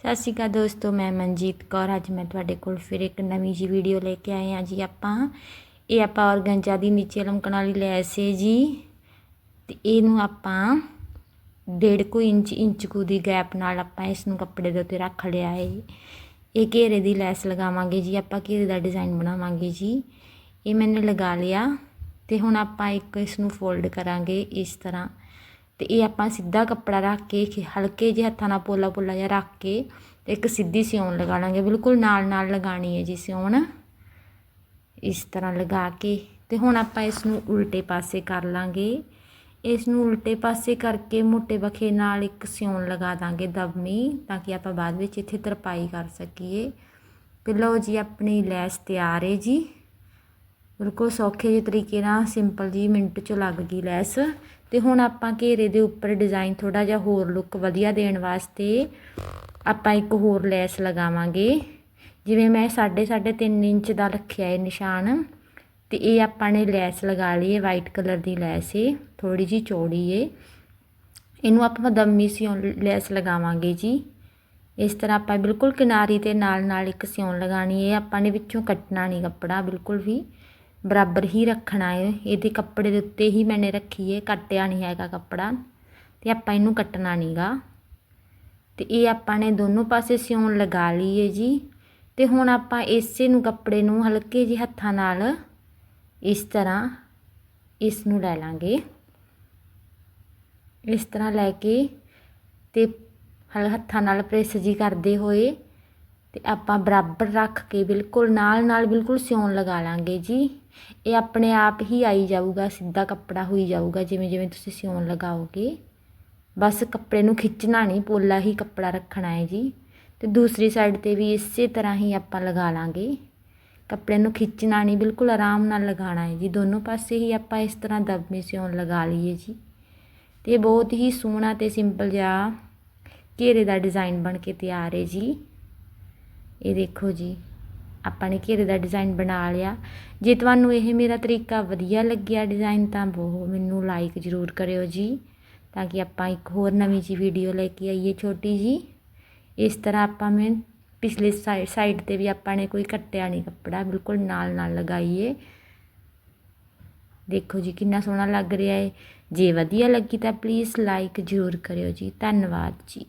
ਸਤਿ ਸ਼੍ਰੀ ਅਕਾਲ ਦੋਸਤੋ, ਮੈਂ ਮਨਜੀਤ ਕੌਰ। ਅੱਜ ਮੈਂ ਤੁਹਾਡੇ ਕੋਲ ਫਿਰ ਇੱਕ ਨਵੀਂ ਜੀ ਵੀਡੀਓ ਲੈ ਕੇ ਆਏ ਹਾਂ। ਜੀ ਆਪਾਂ, ਇਹ ਆਪਾਂ ਔਰਗੰਜਾ ਦੀ ਨੀਚੇ ਲਮਕਣ ਵਾਲੀ ਲੈਸ ਹੈ ਜੀ। ਤੇ ਇਹਨੂੰ ਆਪਾਂ ਡੇਢ ਕੁ ਇੰਚ ਇੰਚ ਕੁ ਦੀ ਗੈਪ ਨਾਲ ਆਪਾਂ ਇਸ ਨੂੰ ਕੱਪੜੇ ਦੇ ਉੱਤੇ ਰੱਖ ਲਿਆ ਹੈ ਇਹ ਘੇਰੇ ਦੀ ਲੈਸ ਲਗਾਵਾਂਗੇ ਜੀ। ਆਪਾਂ ਘੇਰੇ ਦਾ ਡਿਜ਼ਾਈਨ ਬਣਾਵਾਂਗੇ ਜੀ। ਇਹ ਮੈਨੇ ਲਗਾ ਲਿਆ। ਤੇ ਹੁਣ ਆਪਾਂ ਇੱਕ ਇਸ ਨੂੰ ਫੋਲਡ ਕਰਾਂਗੇ ਇਸ ਤਰ੍ਹਾਂ। ਅਤੇ ਇਹ ਆਪਾਂ ਸਿੱਧਾ ਕੱਪੜਾ ਰੱਖ ਕੇ ਹਲਕੇ ਜਿਹੇ ਹੱਥਾਂ ਨਾਲ ਪੋਲਾ ਪੋਲਾ ਜਿਹਾ ਰੱਖ ਕੇ ਤੇ ਇੱਕ ਸਿੱਧੀ ਸਿਉਣ ਲਗਾ ਲਾਂਗੇ। ਬਿਲਕੁਲ ਨਾਲ ਨਾਲ ਲਗਾਣੀ ਹੈ ਜੀ ਸਿਉਣ। ਇਸ ਤਰ੍ਹਾਂ ਲਗਾ ਕੇ ਤੇ ਹੁਣ ਆਪਾਂ ਇਸ ਨੂੰ ਉਲਟੇ ਪਾਸੇ ਕਰ ਲਾਂਗੇ। ਇਸ ਨੂੰ ਉਲਟੇ ਪਾਸੇ ਕਰਕੇ ਮੋਟੇ ਬਖੇ ਨਾਲ ਇੱਕ ਸਿਉਣ ਲਗਾ ਦਾਂਗੇ ਦਬਮੀ ਤਾਂ ਕਿ ਆਪਾਂ ਬਾਅਦ ਵਿੱਚ ਇੱਥੇ ਤਰਪਾਈ ਕਰ ਸਕੀਏ। ਤੇ ਲਓ ਜੀ, ਆਪਣੀ ਲੈਸ ਤਿਆਰ ਹੈ ਜੀ। ਬਿਲਕੁਲ ਸੌਖੇ ਜਿਹੇ ਤਰੀਕੇ ਨਾਲ, ਸਿੰਪਲ ਜੀ ਮਿੰਟ ਚ ਲੱਗ ਗਈ ਲੈਸ। ਤੇ ਹੁਣ ਆਪਾਂ ਘੇਰੇ ਦੇ ਉੱਪਰ ਡਿਜ਼ਾਈਨ ਥੋੜਾ ਜਿਹਾ ਹੋਰ ਲੁੱਕ ਵਧੀਆ ਦੇਣ ਵਾਸਤੇ ਆਪਾਂ ਇੱਕ ਹੋਰ ਲੈਸ ਲਗਾਵਾਂਗੇ। ਜਿਵੇਂ ਮੈਂ 3.5 3 ਇੰਚ ਦਾ ਰੱਖਿਆ ਹੈ ਨਿਸ਼ਾਨ ਤੇ ਇਹ ਆਪਾਂ ਨੇ ਲੈਸ ਲਗਾ ਲਈ ਹੈ ਵਾਈਟ ਕਲਰ ਦੀ ਲੈਸ ਹੈ ਥੋੜੀ ਜੀ ਚੌੜੀ ਹੈ ਇਹਨੂੰ ਆਪਾਂ ਦਮੀ ਸਿਉਂ ਲੈਸ ਲਗਾਵਾਂਗੇ ਜੀ। ਇਸ ਤਰ੍ਹਾਂ ਆਪਾਂ ਬਿਲਕੁਲ ਕਿਨਾਰੀ ਤੇ ਨਾਲ ਨਾਲ ਇੱਕ ਸਿਉਣ ਲਗਾਣੀ ਹੈ ਆਪਾਂ ਨੇ ਵਿੱਚੋਂ ਕੱਟਣਾ ਨਹੀਂ ਕੱਪੜਾ ਬਿਲਕੁਲ ਵੀ। ਬਰਾਬਰ ਹੀ ਰੱਖਣਾ ਹੈ। ਇਹਦੇ ਕੱਪੜੇ ਦੇ ਉੱਤੇ ਹੀ ਮੈਨੇ ਰੱਖੀ ਹੈ। ਕੱਟਿਆ ਨਹੀਂ ਹੈਗਾ ਕੱਪੜਾ ਤੇ ਆਪਾਂ ਇਹਨੂੰ ਕੱਟਣਾ ਨਹੀਂਗਾ ਤੇ ਇਹ ਆਪਾਂ ਨੇ ਦੋਨੋਂ ਪਾਸੇ ਸਿਉਣ ਲਗਾ ਲਈ ਹੈ ਜੀ। ਤੇ ਹੁਣ ਆਪਾਂ ਇਸੇ ਨੂੰ ਕੱਪੜੇ ਨੂੰ ਹਲਕੇ ਜਿਹੇ ਹੱਥਾਂ ਨਾਲ ਇਸ ਤਰ੍ਹਾਂ ਇਸ ਨੂੰ ਲੈ ਲਾਂਗੇ। ਇਸ ਤਰ੍ਹਾਂ ਲੈ ਕੇ ਤੇ ਹਲ ਹੱਥਾਂ ਨਾਲ ਪ੍ਰੈਸ ਜੀ ਕਰਦੇ ਹੋਏ ਅਤੇ ਆਪਾਂ ਬਰਾਬਰ ਰੱਖ ਕੇ ਬਿਲਕੁਲ ਨਾਲ ਨਾਲ ਬਿਲਕੁਲ ਸਿਉਣ ਲਗਾ ਲਾਂਗੇ ਜੀ। ਇਹ ਆਪਣੇ ਆਪ ਹੀ ਆਈ ਜਾਊਗਾ, ਸਿੱਧਾ ਕੱਪੜਾ ਹੋਈ ਜਾਊਗਾ, ਜਿਵੇਂ ਜਿਵੇਂ ਤੁਸੀਂ ਸਿਉਣ ਲਗਾਓਗੇ। ਬਸ ਕੱਪੜੇ ਨੂੰ ਖਿੱਚਣਾ ਨਹੀਂ, ਪੋਲਾ ਹੀ ਕੱਪੜਾ ਰੱਖਣਾ ਹੈ ਜੀ। ਤੇ ਦੂਸਰੀ ਸਾਈਡ ਤੇ ਵੀ ਇਸੇ ਤਰ੍ਹਾਂ ਹੀ ਆਪਾਂ ਲਗਾ ਲਾਂਗੇ। ਕੱਪੜੇ ਨੂੰ ਖਿੱਚਣਾ ਨਹੀਂ, ਬਿਲਕੁਲ ਆਰਾਮ ਨਾਲ ਲਗਾਉਣਾ ਹੈ ਜੀ। ਦੋਨੋਂ ਪਾਸੇ ਹੀ ਆਪਾਂ ਇਸ ਤਰ੍ਹਾਂ ਦਬਮੇ ਸਿਉਣ ਲਗਾ ਲਈਏ ਜੀ। ਤੇ ਇਹ ਬਹੁਤ ਹੀ ਸੋਹਣਾ ਤੇ ਸਿੰਪਲ ਜਿਹਾ ਘੇਰੇ ਦਾ ਡਿਜ਼ਾਈਨ ਬਣ ਕੇ ਤਿਆਰ ਹੈ ਜੀ। ਇਹ ਦੇਖੋ ਜੀ, ਆਪਾਂ ਨੇ ਘੇਰੇ ਦਾ ਡਿਜ਼ਾਈਨ ਬਣਾ ਲਿਆ। ਜੇ ਤੁਹਾਨੂੰ ਇਹ ਮੇਰਾ ਤਰੀਕਾ ਵਧੀਆ ਲੱਗਿਆ ਡਿਜ਼ਾਈਨ ਤਾਂ ਬਹੁਤ ਮੈਨੂੰ ਲਾਈਕ ਜ਼ਰੂਰ ਕਰਿਓ ਜੀ, ਤਾਂ ਕਿ ਆਪਾਂ ਇੱਕ ਹੋਰ ਨਵੀਂ ਜੀ ਵੀਡੀਓ ਲੈ ਕੇ ਆਈਏ ਛੋਟੀ ਜੀ ਇਸ ਤਰ੍ਹਾਂ ਆਪਾਂ ਮੈਂ ਪਿਛਲੇ ਸਾਈਡ ਸਾਈਡ ਤੇ ਵੀ ਆਪਾਂ ਨੇ ਕੋਈ ਕੱਟਿਆ ਨਹੀਂ ਕੱਪੜਾ, ਬਿਲਕੁਲ ਨਾਲ ਨਾਲ ਲਗਾਈਏ। ਦੇਖੋ ਜੀ, ਕਿੰਨਾ ਸੋਹਣਾ ਲੱਗ ਰਿਹਾ ਹੈ ਜੇ ਵਧੀਆ ਲੱਗੀ ਤਾਂ ਪਲੀਜ਼ ਲਾਈਕ ਜ਼ਰੂਰ ਕਰਿਓ ਜੀ। ਧੰਨਵਾਦ ਜੀ।